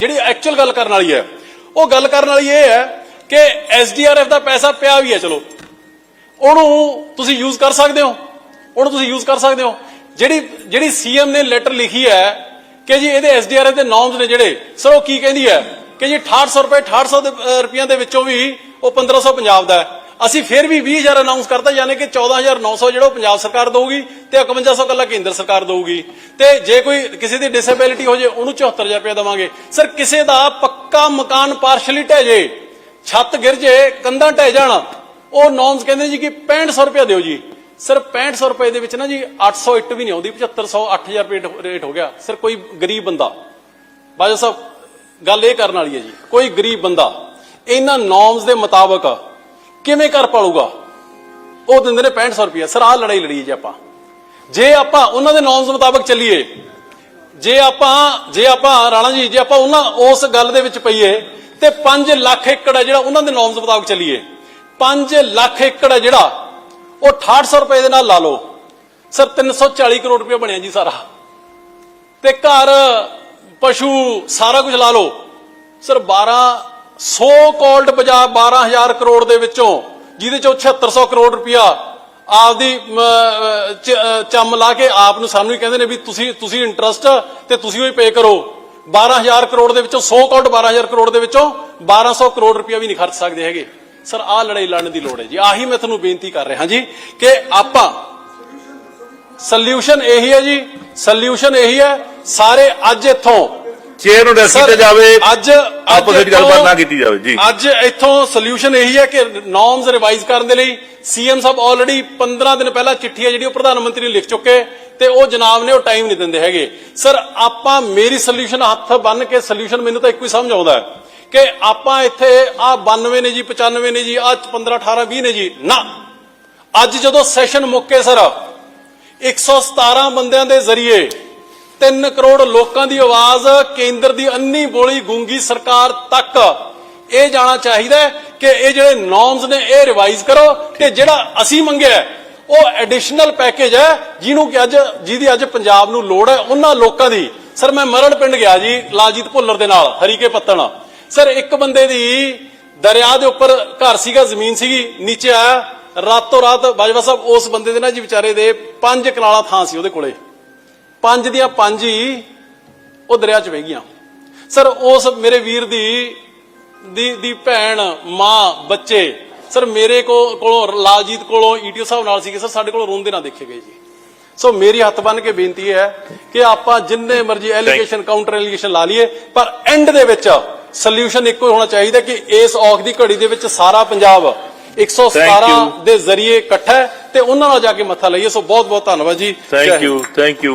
ਜਿਹੜੀ ਐਕਚੁਅਲ ਗੱਲ ਕਰਨ ਵਾਲੀ ਹੈ। ਉਹ ਗੱਲ ਕਰਨ ਵਾਲੀ ਇਹ ਹੈ ਕਿ ਐਸਡੀਆਰਐਫ ਦਾ ਪੈਸਾ ਪਿਆ ਵੀ ਹੈ ਚਲੋ। ਉਹਨੂੰ ਤੁਸੀਂ ਯੂਜ਼ ਕਰ ਸਕਦੇ ਹੋ। ਉਹਨੂੰ ਤੁਸੀਂ ਯੂਜ਼ ਕਰ ਸਕਦੇ ਹੋ। ਜਿਹੜੀ ਜਿਹੜੀ ਸੀਐਮ ਨੇ ਲੈਟਰ ਲਿਖੀ ਹੈ ਕਿ ਜੀ ਇਹਦੇ ਐਸਡੀਆਰਐਫ ਦੇ ਨਾਮਸ ਨੇ ਜਿਹੜੇ ਸਰ ਉਹ ਕੀ ਕਹਿੰਦੀ ਹੈ? ਕਿ ਜੀ 6800 ਰੁਪਏ 6800 ਦੇ, ਰੁਪਈਆਂ ਦੇ ਵਿੱਚੋਂ ਵੀ ਉਹ 1500 ਪੰਜਾਬ ਦਾ ਹੈ। ਅਸੀਂ ਫਿਰ ਵੀ 20000 ਅਨਾਉਂਸ ਕਰਤਾ, ਯਾਨੀ ਕਿ 14900 ਜਿਹੜਾ ਉਹ ਪੰਜਾਬ ਸਰਕਾਰ ਦਊਗੀ ਤੇ 5100 ਕੱਲਾ ਕੇਂਦਰ ਸਰਕਾਰ ਦਊਗੀ। ਤੇ ਜੇ ਕੋਈ ਕਿਸੇ ਦੀ ਡਿਸੇਬਿਲਿਟੀ ਹੋ ਜੇ, ਉਹਨੂੰ 74000 ਰੁਪਏ ਦੇਵਾਂਗੇ। ਸਰ ਕਿਸੇ ਦਾ ਪੱਕਾ ਮਕਾਨ ਪਾਰਸ਼ਲੀ ਢਹਿ ਜੇ, ਛੱਤ ਗਿਰ ਜੇ, ਕੰਧਾਂ ਢਹਿ ਜਾਣ, ਉਹ ਨੌਮਸ ਕਹਿੰਦੇ ਜੀ ਕਿ 6500 ਰੁਪਏ ਦਿਓ ਜੀ। ਸਰ 6500 ਰੁਪਏ ਦੇ ਵਿੱਚ ਨਾ ਜੀ 800 ਇੱਟ ਵੀ ਨਹੀਂ ਆਉਂਦੀ 7500 8000 ਰੁਪਏ ਰੇਟ ਹੋ ਗਿਆ। ਸਰ ਕੋਈ ਗਰੀਬ ਬੰਦਾ ਬਾਜਾ ਸਾਹਿਬ, ਗੱਲ ਇਹ ਕਰਨ ਵਾਲੀ ਹੈ ਜੀ, ਕੋਈ ਗਰੀਬ ਬੰਦਾ, ਇਹਨਾਂ ਨੌਮਸ ਦੇ ਮੁਤਾਬਕ ਕਿਵੇਂ ਕਰ ਪਾਲੂਗਾ? ਉਹ ਦਿੰਦੇ ਨੇ 6500 ਰੁਪਏ ਸਰ, ਆਹ ਲੜਾਈ ਲੜੀ ਜੇ ਆਪਾਂ। ਜੇ ਆਪਾਂ ਉਹਨਾਂ ਦੇ ਨੌਮਸ ਮੁਤਾਬਕ ਚੱਲੀਏ, ਜੇ ਆਪਾਂ ਜੇ ਆਪਾਂ, ਰਾਣਾ ਜੀ, ਜੇ ਆਪਾਂ ਉਹਨਾਂ, ਉਸ ਗੱਲ ਦੇ ਵਿੱਚ ਪਈਏ, ਤੇ 5 ਲੱਖ ਏਕੜ ਹੈ ਜਿਹੜਾ ਉਹਨਾਂ ਦੇ ਨੌਮਸ ਮੁਤਾਬਕ ਚੱਲੀਏ। 5 ਲੱਖ ਏਕੜ ਹੈ ਜਿਹੜਾ, ਉਹ 6800 ਰੁਪਏ ਦੇ ਨਾਲ ਲਾ ਲਓ। ਸਰ 340 ਕਰੋੜ ਰੁਪਏ ਬਣਿਆ ਜੀ ਸਾਰਾ। ਤੇ ਘਰ, ਪਸ਼ੂ, ਸਾਰਾ ਕੁਝ ਲਾ ਲਓ। ਸਰ 12 100 ਕੋਲਡ ਪੰਜਾਬ 12000 ਕਰੋੜ ਦੇ ਵਿੱਚੋਂ ਜਿਹਦੇ ਚੋਂ 7600 ਕਰੋੜ ਰੁਪਇਆ ਆਪਦੀ ਅਮ, ਚੰਮ ਲਾ ਕੇ ਆਪ ਨੂੰ ਸਾਨੂੰ ਹੀ ਕਹਿੰਦੇ ਨੇ ਵੀ ਤੁਸੀਂ ਤੁਸੀਂ ਇੰਟਰਸਟ ਤੇ ਤੁਸੀਂ ਹੀ ਪੇ ਕਰੋ। 12000 ਕਰੋੜ ਦੇ ਵਿੱਚੋਂ 100 ਕੋਲਡ 12000 ਕਰੋੜ ਦੇ ਵਿੱਚੋਂ 1200 ਕਰੋੜ ਰੁਪਇਆ ਵੀ ਨਹੀਂ ਖਰਚ ਸਕਦੇ ਹੈਗੇ। ਸਰ ਆਹ ਲੜਾਈ ਲੜਨ ਦੀ ਲੋੜ ਹੈ ਜੀ। ਆਹੀ ਮੈਂ ਤੁਹਾਨੂੰ ਬੇਨਤੀ ਕਰ ਰਿਹਾ ਜੀ ਕਿ ਆਪਾਂ ਸੋਲੂਸ਼ਨ ਇਹੀ ਹੈ ਜੀ ਸੋਲੂਸ਼ਨ ਇਹੀ ਹੈ ਸਾਰੇ ਅੱਜ ਇੱਥੋਂ ਚੇਅਰ ਨੂੰ ਕੀਤਾ ਸਰ, ਜਾਵੇ ਅੱਜ ਆਪਸ ਵਿੱਚ ਗੱਲਬਾਤ ਨਾ ਕੀਤੀ ਜਾਵੇ ਜੀ। ਅੱਜ ਇੱਥੋਂ ਸੋਲੂਸ਼ਨ ਇਹੀ ਹੈ ਕਿ ਨੋਰਮਸ ਰਿਵਾਈਜ਼ ਕਰਨ ਦੇ ਲਈ ਸੀਐਮ ਸਾਹਿਬ ਆਲਰੇਡੀ 15 ਦਿਨ ਪਹਿਲਾਂ ਚਿੱਠੀ ਹੈ ਜਿਹੜੀ ਉਹ ਪ੍ਰਧਾਨ ਮੰਤਰੀ ਨੂੰ ਲਿਖ ਚੁੱਕੇ ਤੇ ਉਹ ਜਨਾਬ ਨੇ ਉਹ ਟਾਈਮ ਨਹੀਂ ਦਿੰਦੇ ਹੈਗੇ। ਸਰ ਆਪਾਂ ਮੇਰੀ ਸੋਲੂਸ਼ਨ ਹੱਥ ਬੰਨ ਕੇ ਸੋਲੂਸ਼ਨ ਮੈਨੂੰ ਤਾਂ ਇੱਕੋ ਹੀ ਸਮਝ ਆਉਂਦਾ ਹੈ ਕਿ ਆਪਾਂ ਇੱਥੇ ਆ 92 ਨੇ ਜੀ 95 ਨੇ ਜੀ ਆ 15 18 20 ਨੇ ਜੀ। ਨਾ। ਅੱਜ ਜਦੋਂ ਸੈਸ਼ਨ ਮੁੱਕੇ ਸਰ 117 ਬੰਦਿਆਂ ਦੇ ਜ਼ਰੀਏ 3 ਕਰੋੜ ਲੋਕਾਂ ਦੀ ਆਵਾਜ਼ ਕੇਂਦਰ ਦੀ ਅੰਨੀ ਬੋਲੀ ਗੂੰਗੀ ਸਰਕਾਰ ਤੱਕ। ਇਹ ਜਾਣਾ ਚਾਹੀਦਾ ਕਿ ਇਹ ਜਿਹੜੇ ਨੋਰਮਸ ਨੇ, ਇਹ ਰਿਵਾਈਜ਼ ਕਰੋ ਤੇ ਜਿਹੜਾ ਅਸੀਂ ਮੰਗਿਆ ਉਹ ਐਡੀਸ਼ਨਲ ਪੈਕੇਜ ਹੈ, ਜਿਹਨੂੰ ਕਿ ਅੱਜ ਜਿਹਦੀ ਅੱਜ ਪੰਜਾਬ ਨੂੰ ਲੋੜ ਹੈ ਉਹਨਾਂ ਲੋਕਾਂ ਦੀ। ਸਰ, ਮੈਂ ਮਰਨ ਪਿੰਡ ਗਿਆ ਜੀ, ਲਾਲਜੀਤ ਭੁੱਲਰ ਦੇ ਨਾਲ, ਹਰੀਕੇ ਪੱਤਣ। ਸਰ, ਇੱਕ ਬੰਦੇ ਦੀ ਦਰਿਆ ਦੇ ਉੱਪਰ ਘਰ ਸੀਗਾ, ਜ਼ਮੀਨ ਸੀਗੀ, ਨੀਚੇ ਆਇਆ, ਰਾਤੋਂ ਰਾਤ ਬਾਜਵਾ ਸਾਹਿਬ ਉਸ ਬੰਦੇ ਦੇ ਨਾ ਜੀ ਵਿਚਾਰੇ ਦੇ ਪੰਜ ਕਨਾਲਾ ਥਾਂ ਸੀ ਉਹਦੇ ਕੋਲੇ। ਪੰਜ ਦੀਆਂ ਪੰਜ ਹੀ ਉਹ ਦਰਿਆ 'ਚ ਵਹਿ ਗਈਆਂ। ਸਰ ਉਸ ਮੇਰੇ ਵੀਰ ਦੀ ਦੀ ਦੀ ਭੈਣ ਮਾਂ ਬੱਚੇ ਸਰ ਮੇਰੇ ਕੋ ਕੋਲੋਂ ਲਾਲਜੀਤ ਕੋਲੋਂ ਈਟੀਓ ਸਾਹਿਬ ਨਾਲ ਸੀਗੇ। ਸਰ ਸਾਡੇ ਕੋਲੋਂ ਰੋਂਦੇ ਨਾ ਦੇਖੇ ਗਏ ਜੀ। ਸੋ ਮੇਰੀ ਹੱਥ ਬੰਨ ਕੇ ਬੇਨਤੀ ਹੈ ਕਿ ਆਪਾਂ ਜਿੰਨੇ ਮਰਜ਼ੀ ਐਲੀਗੇਸ਼ਨ ਕਾਊਂਟਰ ਐਲੀਗੇਸ਼ਨ ਲਾ ਲਈਏ ਪਰ ਐਂਡ ਦੇ ਵਿੱਚ ਸੋਲੂਸ਼ਨ ਇੱਕੋ ਹੀ ਹੋਣਾ ਚਾਹੀਦਾ ਕਿ ਇਸ ਔਖ ਦੀ ਘੜੀ ਦੇ ਵਿੱਚ ਸਾਰਾ ਪੰਜਾਬ 117 you. ਦੇ ਜ਼ਰੀਏ ਇਕੱਠਾ ਤੇ ਉਹਨਾਂ ਨਾਲ ਜਾ ਕੇ ਮੱਥਾ ਲਈਏ। ਸੋ ਬਹੁਤ ਬਹੁਤ ਧੰਨਵਾਦ ਜੀ। ਥੈਂਕ। You thank you